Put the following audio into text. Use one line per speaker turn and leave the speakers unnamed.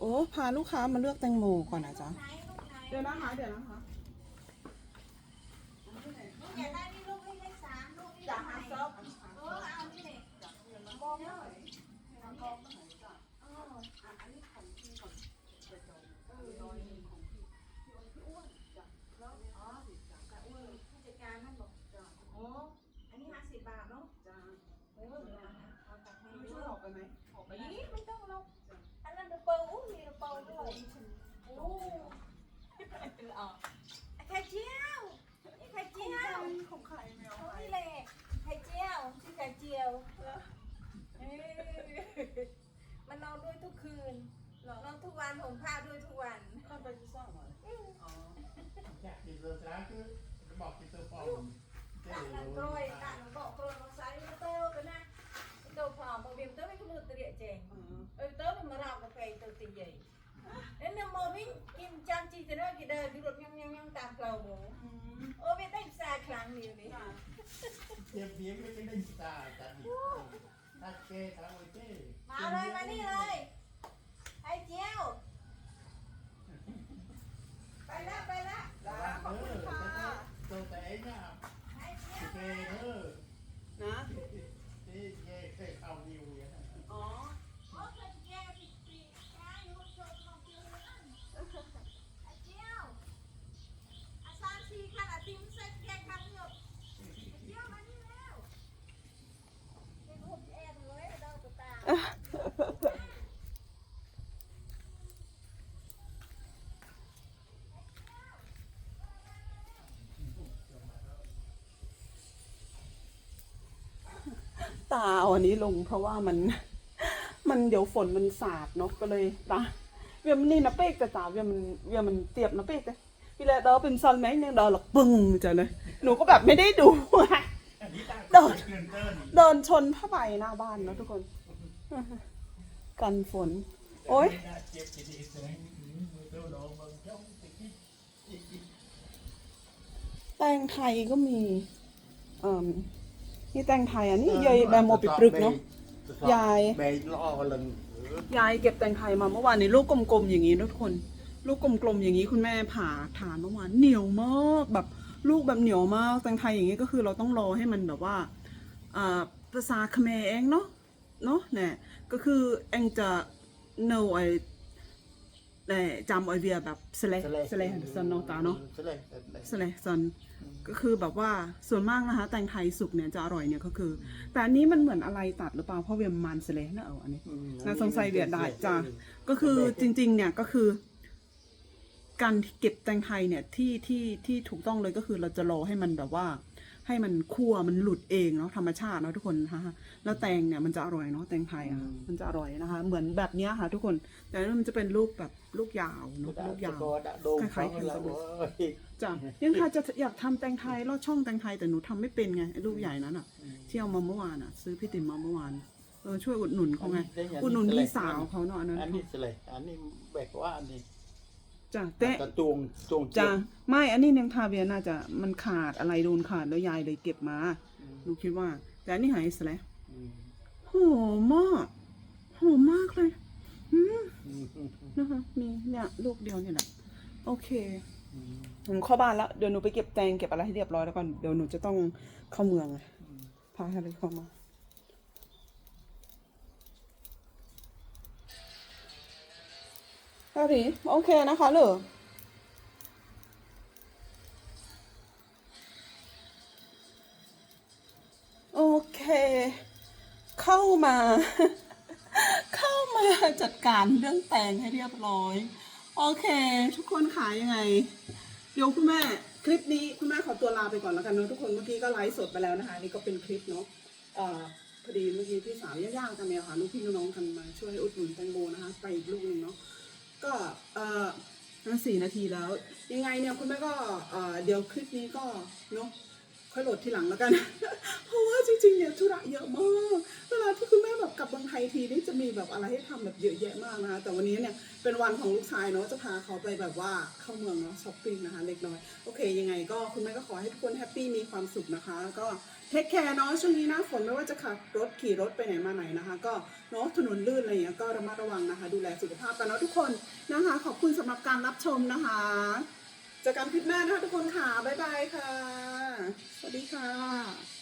โอ้ พาลูกค้ามาเลือกแตงโมก่อนนะจ๊ะ เดี๋ยวนะคะ เดี๋ยวนะคะ
อยากได้นี่ลูกนี่เลขสามลูกนี่ไหนเออเอานี่เลยมองเลยผู้จัดการนั่นบอกโอ้อันนี้ห้าสิบบาทเนาะเออเดี๋ยวเอาตัดให้
ช่วยออกไปไหมออกไป
นี่ไม่ต้องหรอกอันนั้นเดอะเปิลอู้มีเดอะเปิลด้วยโอ้ ไข่เจียวนี่ไข่เจียว
ของใครแมว
นี่แหละไข่เจียวชื่อไข่เจียวเอ้ยมันนอนด้วยทุกคืนนอนทุกวันห่มผ้าด้วยทุกวัน
เข้าไปที่ซ่อนเหรออ๋อ
Dạ, thì giờ sáng cứ nó bọc cái tơ phòng
ตาหนังกรอยตาหนังเกา กินจานจีจะได้กี่เดินดูรถยังยังยังตามเราหมู
อืม
โอ้เวียนได้สายครั้งนี้นี่
จ้ะ
tiêm miếng với cái đinh xà chả bị tắt kê thằng ơi thế
มาเลยมานี่เลยไข่เจียวไปละไปละ
จ้าขอบคุณค่ะ
tôi té nhá
ไข่เจียว
kê nữa
นะ
thế kê kê không nhiều vậy
อ๋อ
โอ้ไข่เจียวปีปีใช่ลูกชมของเจียวนั่นไข่เจียวอาซานซีค่ะอาติมเซ็ตแกงคันหยดไข่เจียวมานี่แล้วเป็นหุบแอนเลยเดาตัวตา
ตา เอาอันนี้ลง เพราะว่ามัน มันเดี๋ยวฝนมันสาดเนาะก็เลยตาเวียมันนี่นะเป๊กแต่ตาเวียมันเวียมันเตียบนะเป๊กแต่พี่แลเดอเป็นซันไหมเนี่ยเดอหลักปึ้งจ้ะเลยหนูก็แบบไม่ได้ดู
đi ta
Đợt.
tiền tơn
เดินชนผ้าใบหน้าบ้านเนาะทุกคน กันฝน โอ๊ยแตงไทยก็มีอ่อ นี่แตงไทยอันนี้ยายแบมโมปิปรึกเนาะ ยาย
bè lo lần
ยายเก็บแตงไทยมาเมื่อวานนี้ลูกกลมๆอย่างนี้นะทุกคน ลูกกลมๆอย่างนี้คุณแม่ผ่าทานเมื่อวานเหนียวมากแบบลูกแบบเหนียวมากแตงไทยอย่างนี้ก็คือเราต้องรอให้มันแบบว่าอ่าภาษาเขมรเองเนาะเนาะเนี่ยก็คือเองจะ know ไอ้ แต่จำไอเวียแบบสเลสเลซันเนาะตาเนาะ
sẽ lên
สเลซันก็คือแบบว่าส่วนมากนะคะ แตงไทยสุกเนี่ยจะอร่อยเนี่ยก็คือ แต่อันนี้มันเหมือนอะไรตัดหรือเปล่าเพราะเวียมมันสเลนะเอาอันนี้น่าสงสัยเวียดได้จ้ะก็คือจริง ๆ เนี่ยก็คือ การเก็บแตงไทยเนี่ยที่ที่ที่ถูกต้องเลยก็คือเราจะรอให้มันแบบว่า ให้มันคั่วมันหลุดเองเนาะธรรมชาติเนาะทุกคนนะคะแล้วแตงเนี่ยมันจะอร่อยเนาะแตงไทยอะมันจะอร่อยนะคะ เหมือนแบบเนี้ยค่ะ ทุกคนแต่อันนั้นมันจะเป็นลูกแบบลูกยาวเนาะ
đã
ลูกยาว
có đã đồn
Khai
phóng
khai
là
khai
ôi
จ้ะยังค่ะจะอยากทำแตงไทยลอดช่องแตงไทยแต่หนูทำไม่เป็นไงไอ้ลูกใหญ่นั้นอะที่เอามาเมื่อวานอะ ซื้อพี่ติ๋มมาเมื่อวานเออช่วยอุดหนุนเขาไง
Anh đi- anh
อุดหนุน
đi
พี่
select,
สาว
anh-
เขาเนาะอันนั้น
anh đi select, anh đi bẹt quá anh đi
จ้ะเต๊ะ
ta tuồng tuồng
จ้ะ
chiếc
ไม่อันนี้เนงทาเบียน่าจะมันขาดอะไรโดนขาดแล้วยายเลยเก็บมาหนูคิดว่า แต่อันนี้หายสแล้ว
Ừ.
หอมมากหอมมากเลยอืม
Ừ.
นะคะมีเนี่ยลูกเดียวเนี่ยแหละโอเค
Ừ.
หนูเข้าบ้านแล้วเดี๋ยวหนูไปเก็บแตงเก็บอะไรให้เรียบร้อยแล้วก่อนเดี๋ยวหนูจะต้องเข้าเมืองไงพาอะไรเข้ามา อารีโอเคนะคะเหรอโอเค เข้ามา เข้ามาจัดการเรื่องแต่งให้เรียบร้อย โอเค ทุกคนขายยังไง เดี๋ยวคุณแม่คลิปนี้คุณแม่ขอตัวลาไปก่อนแล้วกันเนาะทุกคนเมื่อกี้ก็ไลฟ์สดไปแล้วนะคะ นี่ก็เป็นคลิปเนาะพอดีเมื่อกี้พี่สาวย่างๆกันเนี่ยค่ะลูกพี่น้องๆกันมาช่วยอุดหนุนแตงโมนะคะ ไปอีกลูกหนึ่งเนาะ ก็เอ่อสี่นาทีแล้ว ยังไงเนี่ยคุณแม่ก็เอ่อเดี๋ยวคลิปนี้ก็เนาะค่อยโหลดทีหลังแล้วกัน เพราะว่าจริงๆเนี่ยธุระเยอะมาก เวลาที่คุณแม่แบบกลับเมืองไทยทีนี่ แบบอะไรให้ทำแบบเยอะแยะมากนะคะแต่วันนี้เนี่ยเป็นวันของลูกชายเนาะจะพาเขาไปแบบว่าเข้าเมืองเนาะช้อปปิ้งนะคะเล็กน้อยโอเคยังไงก็คุณแม่ก็ขอให้ทุกคนแฮปปี้มีความสุขนะคะแล้วก็เทคแคร์เนาะช่วงนี้หน้าฝนไม่ว่าจะขับรถขี่รถไปไหนมาไหนนะคะ ก็เนาะถนนลื่นอะไรอย่างเงี้ยก็ระมัดระวังนะคะ ดูแลสุขภาพกันเนาะทุกคนนะคะ ขอบคุณสำหรับการรับชมนะคะจอกันคลิปหน้านะคะทุกคนค่ะบ๊ายบายค่ะ สวัสดีค่ะ